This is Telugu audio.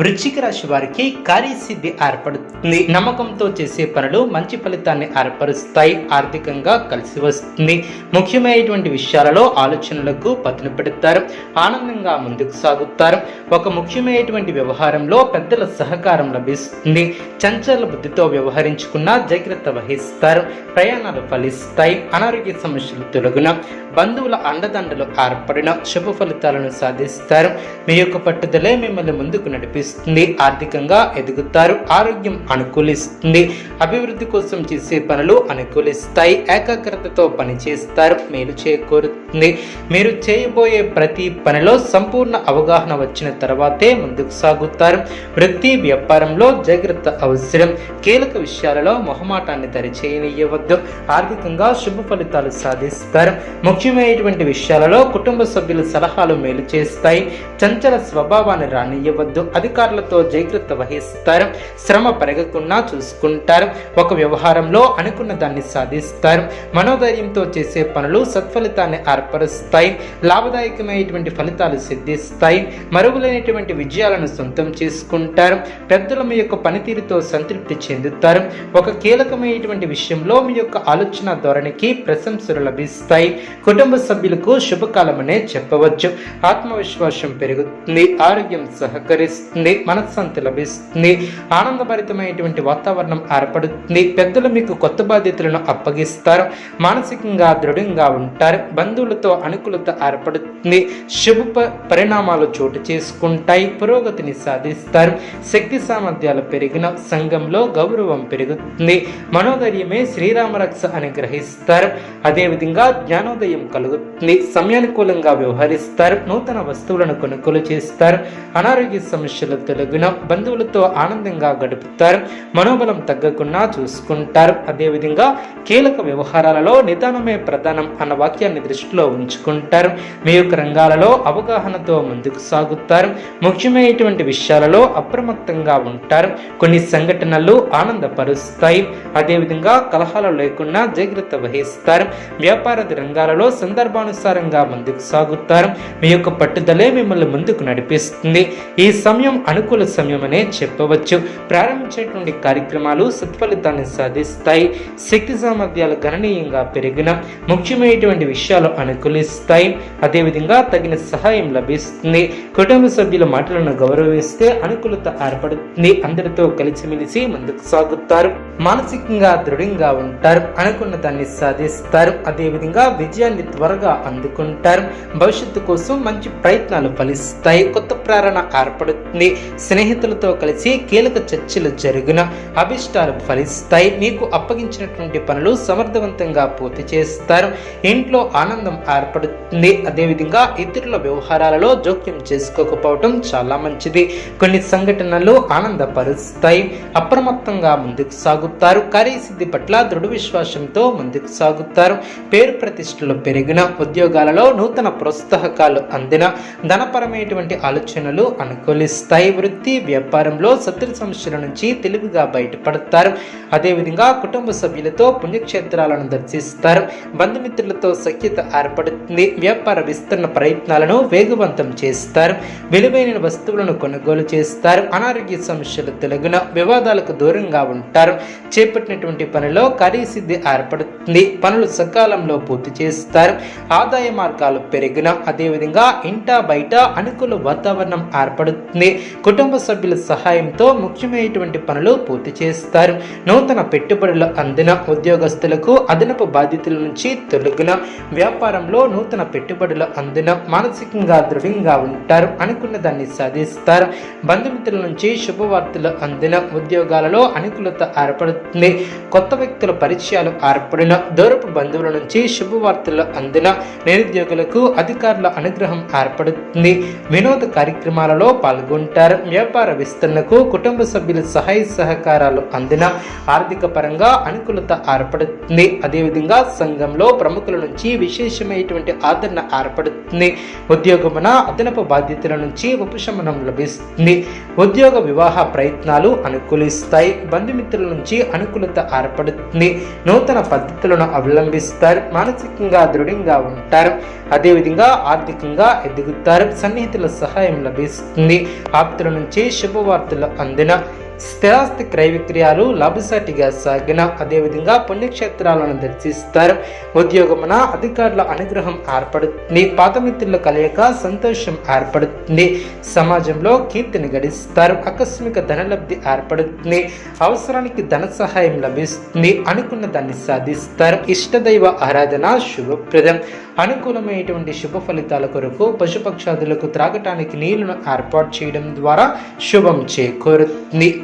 వృశ్చిక రాశి వారికి కార్యసిద్ధి ఏర్పడుతుంది. నమ్మకంతో చేసే పనులు మంచి ఫలితాన్ని ఏర్పరుస్తాయి. ఆర్థికంగా కలిసి వస్తుంది. ముఖ్యమైనటువంటి విషయాలలో ఆలోచనలకు పదును పెడతారు. ఆనందంగా ముందుకు సాగుతారు. ఒక ముఖ్యమైనటువంటి వ్యవహారంలో పెద్దల సహకారం లభిస్తుంది. చంచల బుద్ధితో వ్యవహరించుకున్న జాగ్రత్త వహిస్తారు. ప్రయాణాలు ఫలిస్తాయి. అనారోగ్య సమస్యలు తొలగున బంధువుల అండదండలు ఏర్పడిన శుభ ఫలితాలను సాధిస్తారు. మీ యొక్క పట్టుదలే మిమ్మల్ని ముందుకు లభిస్తుంది ఆర్థికంగా ఎదుగుతారు ఆరోగ్యం అనుకూలిస్తుంది అభివృద్ధి కోసం చేసే పనులు అనుకూలిస్తాయి ఏకాగ్రతతో పనిచేస్తారు మేలు చేకూరుతుంది. మీరు చేయబోయే ప్రతి పనిలో సంపూర్ణ అవగాహన వచ్చిన తర్వాతే ముందుకు సాగుతారు. వృత్తి వ్యాపారంలో జాగ్రత్త అవసరం. కీలక విషయాలలో మొహమాటాన్ని దరిచేయనివ్వద్దు ఆర్థికంగా శుభ ఫలితాలు సాధిస్తారు. ముఖ్యమైనటువంటి విషయాలలో కుటుంబ సభ్యుల సలహాలు మేలు చేస్తాయి. చంచల స్వభావాన్ని రానియవద్దు అధికారులతో జాగ్రత్త వహిస్తారు. శ్రమ పెరగకుండా చూసుకుంటారు. ఒక వ్యవహారంలో అనుకున్న దాన్ని సాధిస్తారు. మనోధైర్యంతో చేసే పనులు సత్ఫలితాన్ని ఏర్పరుస్తాయి. లాభదాయకమైనటువంటి ఫలితాలు సిద్ధిస్తాయి. మరుగులైనటువంటి విజయాలను సొంతం చేసుకుంటారు. పెద్దల మీ యొక్క పనితీరుతో సంతృప్తి చెందుతారు. ఒక కీలకమైనటువంటి విషయంలో మీ యొక్క ఆలోచన ధోరణికి ప్రశంసలు లభిస్తాయి. కుటుంబ సభ్యులకు శుభకాలమనే చెప్పవచ్చు. ఆత్మవిశ్వాసం పెరుగుతుంది. ఆరోగ్యం సహకరిస్తుంది. మనశ్శాంతి లభిస్తుంది ఆనందభరితమైనటువంటి వాతావరణం ఏర్పడుతుంది. పెద్దలు మీకు కొత్త బాధ్యతలను అప్పగిస్తారు మానసికంగా దృఢంగా ఉంటారు బంధువులతో అనుకూలత ఏర్పడుతుంది శుభ పరిణామాలు చోటు చేసుకుంటాయి పురోగతిని సాధిస్తారు శక్తి సామర్థ్యాలు పెరిగిన సంఘంలో గౌరవం పెరుగుతుంది మనోధైర్యమే శ్రీరామరక్ష అని గ్రహిస్తారు అదేవిధంగా జ్ఞానోదయం కలుగుతుంది సమయానుకూలంగా వ్యవహరిస్తారు నూతన వస్తువులను కొనుగోలు చేస్తారు అనారోగ్య సమస్యలు తొలగిన బంధువులతో ఆనందంగా గడుపుతారు. మనోబలం తగ్గకుండా చూసుకుంటారు. అదేవిధంగా కీలక వ్యవహారాలలో నిదానమే ప్రధానం అన్న వాక్యాన్ని దృష్టిలో ఉంచుకుంటారు. మీ యొక్క రంగాలలో అవగాహనతో ముందుకు సాగుతారు. ముఖ్యమైనటువంటి విషయాలలో అప్రమత్తంగా ఉంటారు. కొన్ని సంఘటనలు ఆనందపరుస్తాయి. అదేవిధంగా కలహాలు లేకుండా జాగ్రత్త వహిస్తారు. వ్యాపార రంగాలలో సందర్భానుసారంగా ముందుకు సాగుతారు. మీ యొక్క పట్టుదలే మిమ్మల్ని ముందుకు నడిపిస్తుంది. ఈ సమయం అనుకూల సమయమనే చెప్పవచ్చు. ప్రారంభించేటువంటి కార్యక్రమాలు సత్ఫలితాన్ని సాధిస్తాయి. శక్తి సామర్థ్యాలు గణనీయంగా పెరిగిన ముఖ్యమైనటువంటి విషయాలు అనుకూలిస్తాయి. అదేవిధంగా తగిన సహాయం లభిస్తుంది. కుటుంబ సభ్యుల మాటలను గౌరవిస్తే అనుకూలత ఏర్పడుతుంది. అందరితో కలిసిమెలిసి ముందుకు సాగుతారు. మానసికంగా దృఢంగా ఉంటారు. అనుకున్న దాన్ని సాధిస్తారు. అదేవిధంగా విజయాన్ని త్వరగా అందుకుంటారు. భవిష్యత్తు కోసం మంచి ప్రయత్నాలు ఫలిస్తాయి. కొత్త ప్రేరణ ఏర్పడుతుంది. స్నేహితులతో కలిసి కీలక చర్చలు జరిగిన. అభిష్టాలు ఫలిస్తాయి. మీకు అప్పగించినటువంటి పనులు సమర్థవంతంగా పూర్తి చేస్తారు. ఇంట్లో ఆనందం ఏర్పడుతుంది. అదేవిధంగా ఇతరుల వ్యవహారాలలో జోక్యం చేసుకోకపోవటం చాలా మంచిది. కొన్ని సంఘటనలు ఆనందపరుస్తాయి. అప్రమత్తంగా ముందుకు సాగుతారు. కార్యసిద్ధి పట్ల దృఢ విశ్వాసంతో ముందుకు సాగుతారు. పేరు ప్రతిష్టలు పెరిగిన ఉద్యోగాలలో నూతన ప్రోత్సాహకాలు అందిన ధనపరమైనటువంటి ఆలోచనలు అనుకూలిస్తాయి. స్థాయి వృత్తి వ్యాపారంలో శత్రు సమస్యల నుంచి తెలివిగా బయటపడతారు. అదేవిధంగా కుటుంబ సభ్యులతో పుణ్యక్షేత్రాలను దర్శిస్తారు. బంధుమిత్రులతో సఖ్యత ఏర్పడుతుంది. వ్యాపార విస్తరణ ప్రయత్నాలను వేగవంతం చేస్తారు. విలువైన వస్తువులను కొనుగోలు చేస్తారు. అనారోగ్య సమస్యలు తొలగిన వివాదాలకు దూరంగా ఉంటారు. చేపట్టినటువంటి పనిలో కార్యసిద్ధి ఏర్పడుతుంది. పనులు సకాలంలో పూర్తి చేస్తారు. ఆదాయ మార్గాలు పెరిగిన అదేవిధంగా ఇంటా బయట అనుకూల వాతావరణం ఏర్పడుతుంది. కుటుంబ సభ్యుల సహాయంతో ముఖ్యమైనటువంటి పనులు పూర్తి చేస్తారు. నూతన పెట్టుబడులు అందిన ఉద్యోగస్తులకు అదనపు బాధ్యతల నుంచి తొలగిన వ్యాపారంలో నూతన పెట్టుబడులు అందిన మానసికంగా దృఢంగా ఉంటారు అనుకున్న దాన్ని సాధిస్తారు. బంధుమిత్రుల నుంచి శుభవార్తలు అందిన ఉద్యోగాలలో అనుకూలత ఏర్పడుతుంది. కొత్త వ్యక్తుల పరిచయాలు ఏర్పడిన దూరపు బంధువుల నుంచి శుభవార్తలు అందిన నిరుద్యోగులకు అధికారుల అనుగ్రహం ఏర్పడుతుంది. వినోద కార్యక్రమాలలో పాల్గొంటారు. వ్యాపార విస్తరణకు కుటుంబ సభ్యుల సహాయ సహకారాలు అందిన ఆర్థిక పరంగా అనుకూలత ఏర్పడుతుంది. అదేవిధంగా సంఘంలో ప్రముఖుల నుంచి విశేషమైనటువంటి ఆదరణ ఏర్పడుతుంది. ఉద్యోగమున అదనపు బాధ్యతల నుంచి ఉపశమనం లభిస్తుంది. ఉద్యోగ వివాహ ప్రయత్నాలు అనుకూలిస్తాయి. బంధుమిత్రుల నుంచి అనుకూలత ఏర్పడుతుంది. నూతన పద్ధతులను అవలంబిస్తారు. మానసికంగా దృఢంగా ఉంటారు. అదేవిధంగా ఆర్థికంగా ఎదుగుతారు. సన్నిహితుల సహాయం లభిస్తుంది. ఆప్తుల నుంచి శుభవార్తలు అందిన స్థిరాస్తి క్రయ విక్రయాలు లాభసాటిగా సాగిన అదేవిధంగా పుణ్యక్షేత్రాలను దర్శిస్తారు. ఉద్యోగమున అధికారుల అనుగ్రహం ఏర్పడుతుంది. పాతమిత్రుల కలయిక సంతోషం ఏర్పడుతుంది. సమాజంలో కీర్తిని గడిస్తారు. ఆకస్మిక ధనలబ్ధి ఏర్పడుతుంది. అవసరానికి ధన సహాయం లభిస్తుంది. అనుకున్న దాన్ని సాధిస్తారు. ఇష్టదైవ ఆరాధన శుభప్రదం. అనుకూలమైనటువంటి శుభ ఫలితాల కొరకు పశుపక్షాదులకు త్రాగటానికి నీళ్ళను ఏర్పాటు చేయడం ద్వారా శుభం చేకూరుతుంది.